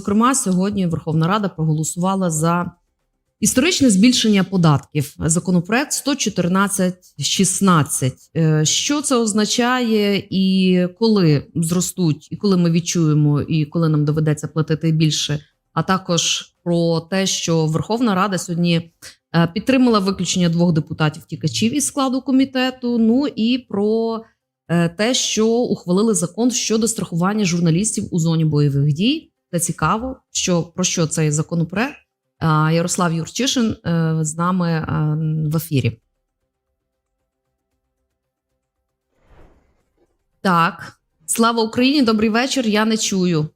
Зокрема, сьогодні Верховна Рада проголосувала за історичне збільшення податків. Законопроект 114.16. Е, Що це означає, і коли зростуть, і коли ми відчуємо, і коли нам доведеться платити більше? А також про те, що Верховна Рада сьогодні е, підтримала виключення двох депутатів тікачів із складу комітету. Ну і про е, те, що ухвалили закон щодо страхування журналістів у зоні бойових дій. Це цікаво, що про що цей законопроект. Ярослав Юрчишин е, з нами е, в ефірі. Так, слава Україні, добрий вечір. Я не чую.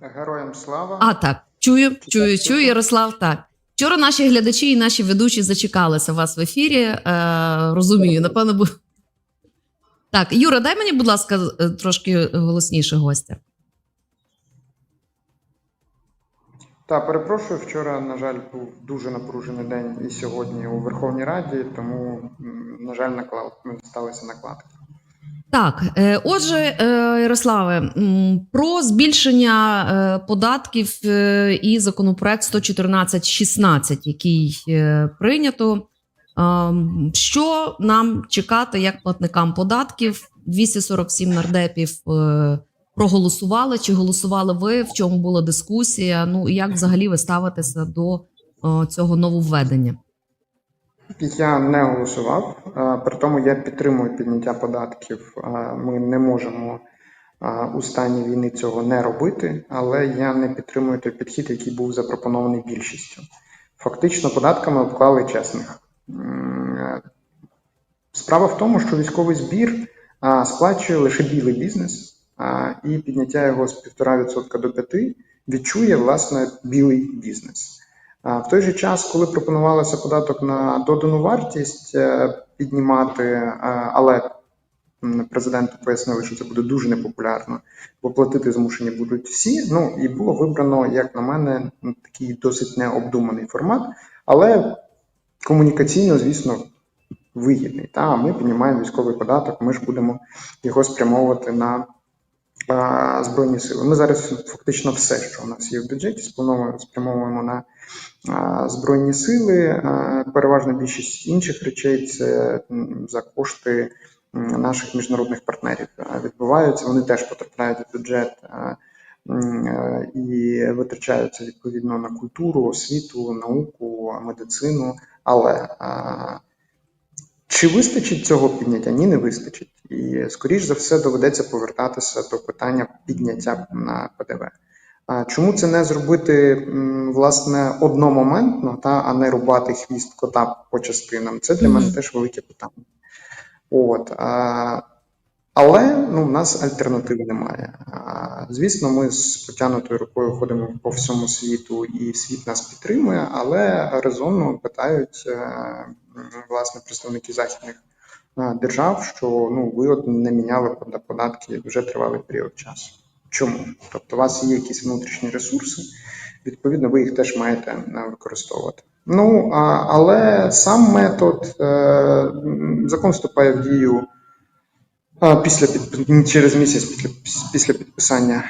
Героям слава. А так, чую, чую, чую, Ярослав. Так. Вчора наші глядачі і наші ведучі зачекалися вас в ефірі. Е, розумію, напевно, бу... Так, Юра, дай мені, будь ласка, трошки голосніше гостя. Та перепрошую, вчора, на жаль, був дуже напружений день і сьогодні у Верховній Раді, тому, на жаль, наклад сталися накладки. Так, е, отже, е, Ярославе, про збільшення е, податків і законопроект 114.16, який прийнято. Що нам чекати як платникам податків? 247 нардепів проголосували. Чи голосували ви? В чому була дискусія? Ну і як взагалі ви ставитеся до е, цього нововведення? Я не голосував, при тому я підтримую підняття податків. Ми не можемо у стані війни цього не робити, але я не підтримую той підхід, який був запропонований більшістю. Фактично, податками обклали чесних. Е, Справа в тому, що військовий збір сплачує лише білий бізнес, і підняття його з 1,5% до 5% відчує власне білий бізнес. В той же час, коли пропонувалося податок на додану вартість е, піднімати, е, але президенту пояснили, що це буде дуже непопулярно, бо платити змушені будуть всі. Ну і було вибрано, як на мене, такий досить необдуманий формат, але комунікаційно, звісно, вигідний. Та ми піднімаємо військовий податок, ми ж будемо його спрямовувати на збройні сили. Ми зараз фактично все, що у нас є в бюджеті, спрямовуємо на збройні сили. Переважна більшість інших речей це за кошти наших міжнародних партнерів відбуваються. Вони теж потрапляють в бюджет. І витрачаються відповідно на культуру, освіту, науку, медицину. Але чи вистачить цього підняття? Ні, не вистачить. І скоріш за все доведеться повертатися до питання підняття на ПДВ. А чому це не зробити власне одномоментно, та а не рубати хвіст кота по частинам? Це для мене теж велике питання. От а, але ну, в нас альтернативи немає. Звісно, ми з потягнутою рукою ходимо по всьому світу, і світ нас підтримує, але резонно питають е, власне представники західних е, держав, що ну ви от не міняли пода- податки вже тривалий період часу. Чому? Тобто, у вас є якісь внутрішні ресурси, відповідно, ви їх теж маєте е, використовувати. Ну але сам метод закон вступає в дію після під, через місяць після, після підписання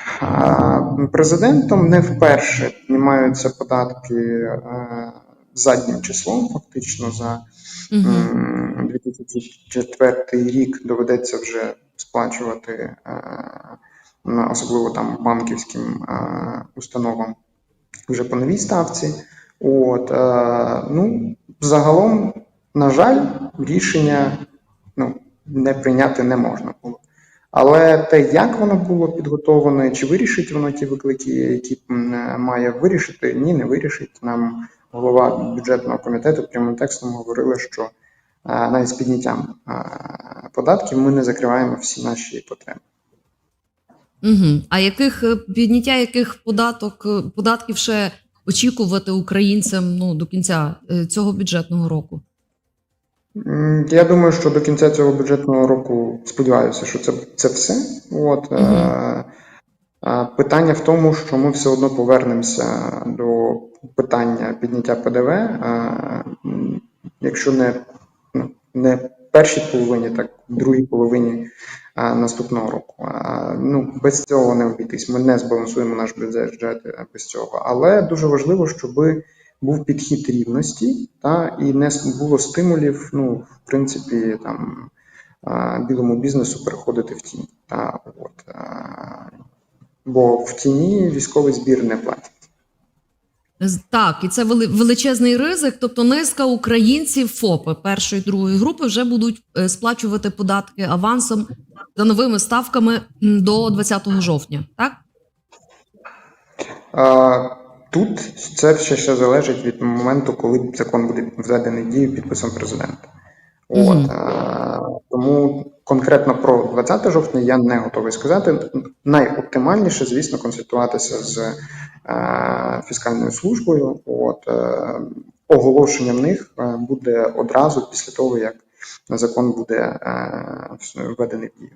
президентом. Не вперше піднімаються податки заднім числом, фактично за Угу. 2004 рік доведеться вже сплачувати, особливо там банківським установам вже по новій ставці. От, ну, загалом, на жаль, рішення не прийняти не можна було. Але те, як воно було підготовлене, чи вирішить воно ті виклики, які е, має вирішити, ні, не вирішить. Нам голова бюджетного комітету прямим текстом говорила, що е, навіть з підняттям е, податків ми не закриваємо всі наші потреби. Угу. А яких підняття яких податок податків ще очікувати українцям ну до кінця цього бюджетного року? Я думаю, що до кінця цього бюджетного року сподіваюся, що це, це все. От, е, е, питання в тому, що ми все одно повернемося до питання підняття ПДВ. Е, якщо не, ну, не першій половині, так другій половині а, наступного року. А, Ну, без цього не обійтись. Ми не збалансуємо наш бюджет е, без цього. Але дуже важливо, щоб був підхід рівності, та і не було стимулів, ну, в принципі, там білому бізнесу переходити в тінь. Та, от, а, бо в тіні військовий збір не платить. Так, і це величезний ризик. Тобто низка українців ФОПи першої другої групи вже будуть е, сплачувати податки авансом за новими ставками до 20 жовтня. Так А, Тут це ще, ще залежить від моменту, коли закон буде введений в дію підписом президента. От, Мгм. а, тому конкретно про 20 жовтня я не готовий сказати. Найоптимальніше, звісно, консультуватися з е, фіскальною службою. От, е, оголошення в них е, буде одразу після того, як закон буде е, введений в дію.